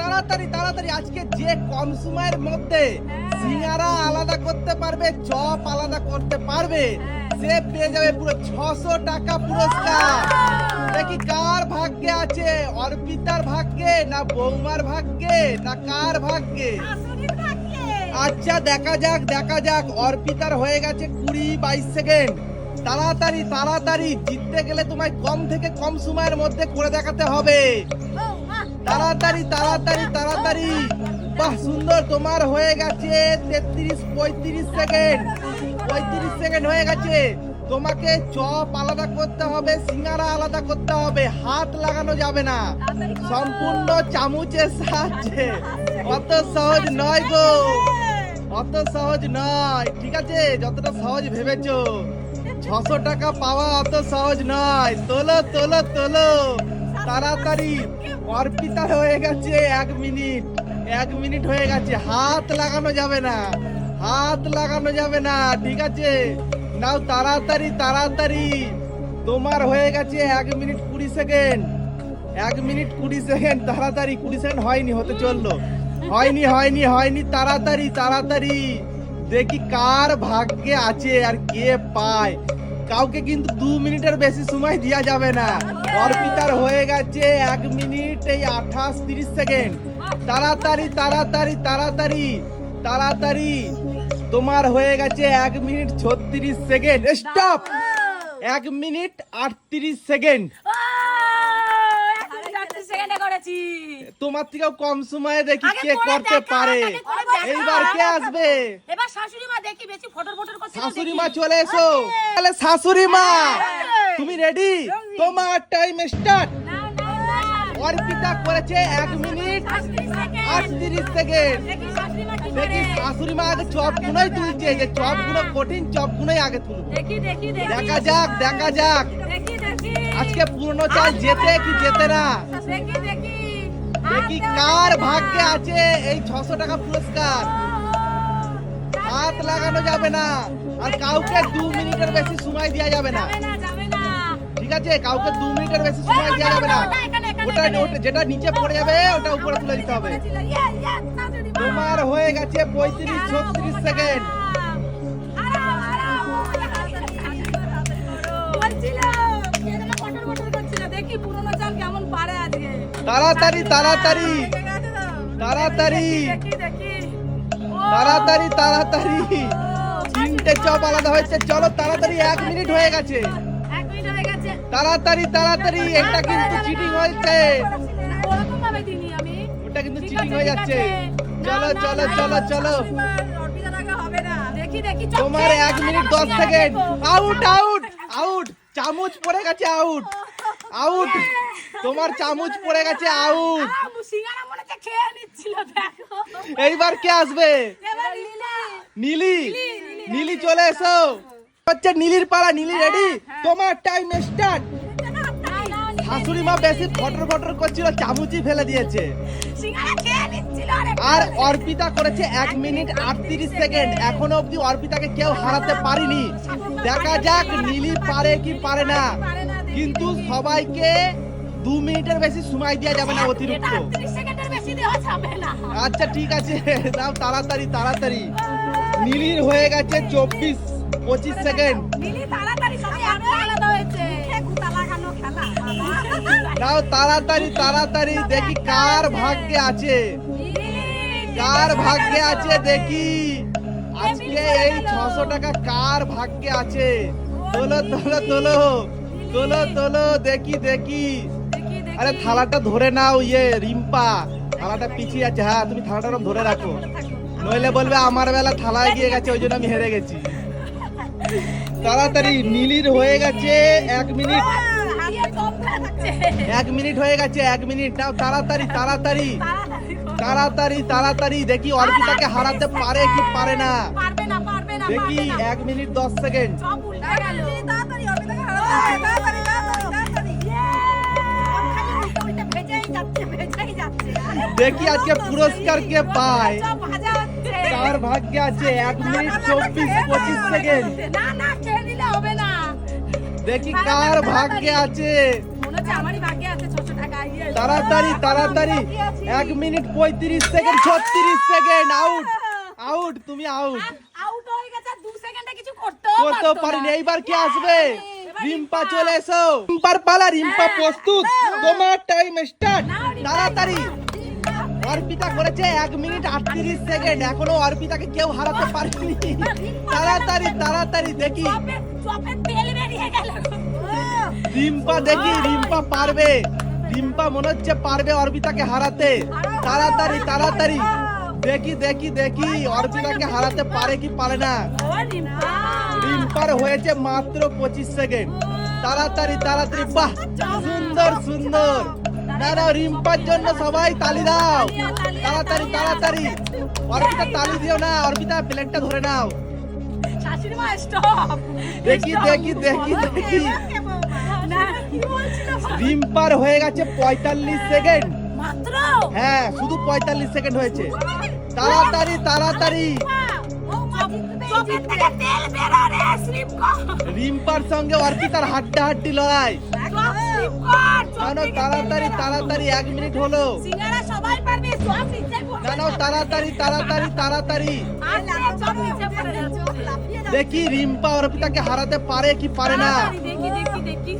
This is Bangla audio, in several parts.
তাড়াতাড়ি তাড়াতাড়ি। আজকে যে কম সময়ের মধ্যে সিঙ্গারা আলাদা করতে পারবে চপ আলাদা করতে পারবে সে পেয়ে যাবে পুরো ছশো টাকা পুরস্কার। দেখি কার ভাগ্যে আছে অর্পিতার ভাগ্যে না বৌমার ভাগ্যে না কার ভাগ্যে? আচ্ছা দেখা যাক দেখা যাক। অর্পিতার হয়ে গেছে কুড়ি বাইশ সেকেন্ড। তাড়াতাড়ি তাড়াতাড়ি। জিততে গেলে তোমায় কম থেকে কম সময়ের মধ্যে করে দেখাতে হবে। তাড়াতাড়ি তাড়াতাড়ি তাড়াতাড়ি। বাহ, সুন্দর, তোমার হয়ে গেছে। তেত্রিশ, পঁয়ত্রিশ সেকেন্ড পঁয়ত্রিশ সেকেন্ড হয়ে গেছে। তোমাকে চপ আলাদা করতে হবে, সিঙ্গারা আলাদা করতে হবে। হাত লাগানো যাবে না। সম্পূর্ণ চামচের সাহায্যে। অত সহজ নয় গো। অত সহজ নয়। ঠিক আছে? যতটা সহজ ভেবেছো। ছশো টাকা পাওয়া অত সহজ নয়। তোলো তোলো তোলো। তাড়াতাড়ি। অর্পিতা হয়ে গেছে, এক মিনিট এক মিনিট হয়ে গেছে। হাত লাগানো যাবে না, হাত লাগানো যাবে না, ঠিক আছে? নাও তাড়াতাড়ি তাড়াতাড়ি। তোমার হয়ে গেছে এক মিনিট কুড়ি সেকেন্ড। এক মিনিট কুড়ি সেকেন্ড, তাড়াতাড়ি। কুড়ি সেকেন্ড হয়নি, হতে চলল। হয়নি হয়নি হয়নি, তাড়াতাড়ি তাড়াতাড়ি। দেখি কার ভাগ্যে আছে আর কে পায়। কাউকে কিন্তু দু মিনিটের বেশি সময় দেওয়া যাবে না। অর্পিতার হয়ে গেছে এক মিনিট এই আঠাশ তিরিশ সেকেন্ড। তাড়াতাড়ি তাড়াতাড়ি তাড়াতাড়ি তাড়াতাড়ি। তোমার হয়ে গেছে এক মিনিট ছত্রিশ সেকেন্ড। স্টপ এক মিনিট আটত্রিশ সেকেন্ড। করেছি তোমার থেকেও কম সময়ে দেখি কে করতে পারে। এইবার কে আসবে? এবার শাশুড়ি মা দেখি বেশি ফটর ফটর করছে শাশুড়ি মা চলে এসো। তাহলে শাশুড়ি মা তুমি রেডি তোমার টাইম স্টার্ট অর্পিতা করেছে এক মিনিট আটত্রিশ সেকেন্ড দেখি শাশুড়ি মা আগে চপ গুলোই তুলছে। যে চপগুলো কঠিন চপ গুলোই আগে তুলবে। দেখি যাক দেখা যাক। আজকে পুরনো চাল যেতে কি যেতে না? দেখি কার ভাগ্যে আছে এই ছশো টাকা পুরস্কার। হাত লাগানো যাবে না আর কাউকে দু মিনিটের বেশি সময় দেওয়া যাবে না। ঠিক আছে? কাউকে দু মিনিটের বেশি সময় দেওয়া যাবে না। ওটা, যেটা নিচে পড়ে যাবে ওটা উপরে তুলে দিতে হবে। ইয়ে, ইয়ে। তোমার হয়ে গেছে পঁয়ত্রিশ ছত্রিশ সেকেন্ড। তাড়াতাড়ি তাড়াতাড়ি? তাড়াতাড়ি। তাড়াতাড়ি তাড়াতাড়ি। তিনটে চপ আলাদা হয়েছে। চলো তাড়াতাড়ি এক মিনিট হয়ে গেছে। তাড়াতাড়ি তাড়াতাড়ি। এটা কিন্তু চিটিং হয়েছে। ওটা কিন্তু চিটিং হয়ে যাচ্ছে। চলো চলো চলো চলো। তোমার এক মিনিট দশ সেকেন্ড। আউট আউট আউট চামচ পড়ে গেছে আউট আউট তোমার চামচ পড়ে গেছে আউট এইবার কে আসবে? নীলি। নীলি চলে এসো। হচ্ছে নীলির পাড়া নীলি রেডি তোমার টাইম স্টার্ট শাশুড়ি মা বেশি ফটর ফটর করছিল চামচই ফেলে দিয়েছে। আরে অর্পিতা করেছে এক মিনিট আটত্রিশ সেকেন্ড। এখনও অবধি অর্পিতাকে কেউ হারাতে পারিনি। দেখা যাক নীলি পারে কি পারে না। কিন্তু সবাইকে দু মিনিটের বেশি সময় দেওয়া যাবে না অতিরিক্ত। এটা 30 সেকেন্ডের বেশি দেওয়া যাবে না। আচ্ছা ঠিক আছে। দাও তাড়াতাড়ি তাড়াতাড়ি। নীলির হয়ে গেছে চব্বিশ পঁচিশ সেকেন্ড। দাও তাড়াতাড়ি তাড়াতাড়ি দেখি কার ভাগ্যে আছে। কার ভাগ্যে আছে দেখি। আজকে এই ছশো টাকা কার ভাগ্যে আছে? তোলো তোলো তোলো। তোলো তোলো দেখি দেখি। আরে থালাটা ধরে নাও ইয়ে রিম্পা। থালাটা পিছিয়ে আছে হ্যাঁ তুমি থালাটা ধরে রাখো। নইলে বলবে আমার বেলা থালায় গিয়ে গেছে ওই জন্য আমি হেরে গেছি। তাড়াতাড়ি নীলির হয়ে গেছে এক মিনিট। এক মিনিট হয়ে গেছে এক মিনিট। নাও তাড়াতাড়ি তাড়াতাড়ি। তাড়াতাড়ি তাড়াতাড়ি দেখি অর্পিতাকে হারাতে পারে কি পারে না। পারবে না পারবে না দেখি এক মিনিট দশ সেকেন্ড। দেখি আজকে পুরস্কার কে পায়। হচ্ছে। ভাগ্যে আছে এক মিনিট চব্বিশ পঁচিশ সেকেন্ড। দেখি কার ভাগ্যে আছে। ইয়ে তাড়াতাড়ি তাড়াতাড়ি। এক মিনিট পঁয়ত্রিশ সেকেন্ড ছত্রিশ সেকেন্ড আউট আউট তুমি আউট আউট হয়ে গেছে আর দু সেকেন্ডে কিছু করতেও করতেও পারিনি এইবার কি আসবে? রিম্পা চলে এসো। রিম্পার পালা রিম্পা প্রস্তুত। তোমার টাইম স্টার্ট তাড়াতাড়ি। অর্পিতা করেছে এক মিনিট আটত্রিশ সেকেন্ড। এখনও অর্পিতাকে কেউ হারাতে পারেনি। তাড়াতাড়ি তাড়াতাড়ি দেখি। রিম্পা দেখি রিম্পা পারবে। রিম্পা মনে হচ্ছে পারবে অর্পিতাকে হারাতে। তাড়াতাড়ি তাড়াতাড়ি। দেখি দেখি দেখি অর্পিতাকে হারাতে পারে কি পারে না। রিম্পার হয়েছে মাত্র পঁচিশ সেকেন্ড তাড়াতাড়ি তাড়াতাড়ি বাহ! সুন্দর সুন্দর। না না রিম্পার জন্য সবাই তালি দাও। তাড়াতাড়ি তাড়াতাড়ি। অর্পিতা তালি দিও না। অর্পিতা প্লেটটা ধরে নাও। দেখি দেখি দেখি দেখি। রিম্পার হয়ে গেছে পঁয়তাল্লিশ সেকেন্ড হ্যাঁ শুধু পঁয়তাল্লিশ সেকেন্ড হয়েছে। তাড়াতাড়ি তাড়াতাড়ি। থেকে তেল রে রিম্পার সঙ্গে অর্পিতার হাড্ডা হাড্ডি লড়াই। তেল তাড়াতাড়ি তাড়াতাড়ি এক মিনিট হলো। সিঙ্গারা সবাই পারবে চপ নিচে পড়বে। জানো তাড়াতাড়ি তাড়াতাড়ি তাড়াতাড়ি। দেখি রিম্পা অর্পিতাকে হারাতে পারে কি পারে না? দেখি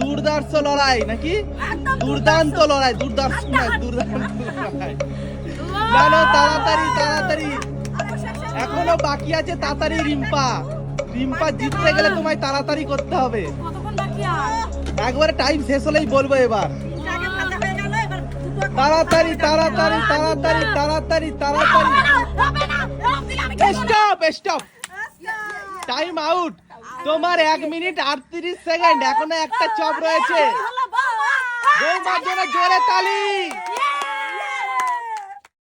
দুর্দার্শ লড়াই নাকি? দুর্দান্ত। লড়াই দুর্দার্শ নয় দুর্দান্ত লড়াই। জানো তাড়াতাড়ি তাড়াতাড়ি। এখনও বাকি আছে তাড়াতাড়ি রিম্পা। রিম্পা জিততে গেলে তোমায় তাড়াতাড়ি করতে হবে। একবারে টাইম শেষ হলেই বলব এবার। তাড়াতাড়ি তাড়াতাড়ি তাড়াতাড়ি তাড়াতাড়ি তাড়াতাড়ি। না না না। স্টপ স্টপ টাইম আউট তোমার এক মিনিট আটত্রিশ সেকেন্ড এখনও একটা চপ রয়েছে। জোরে তালি।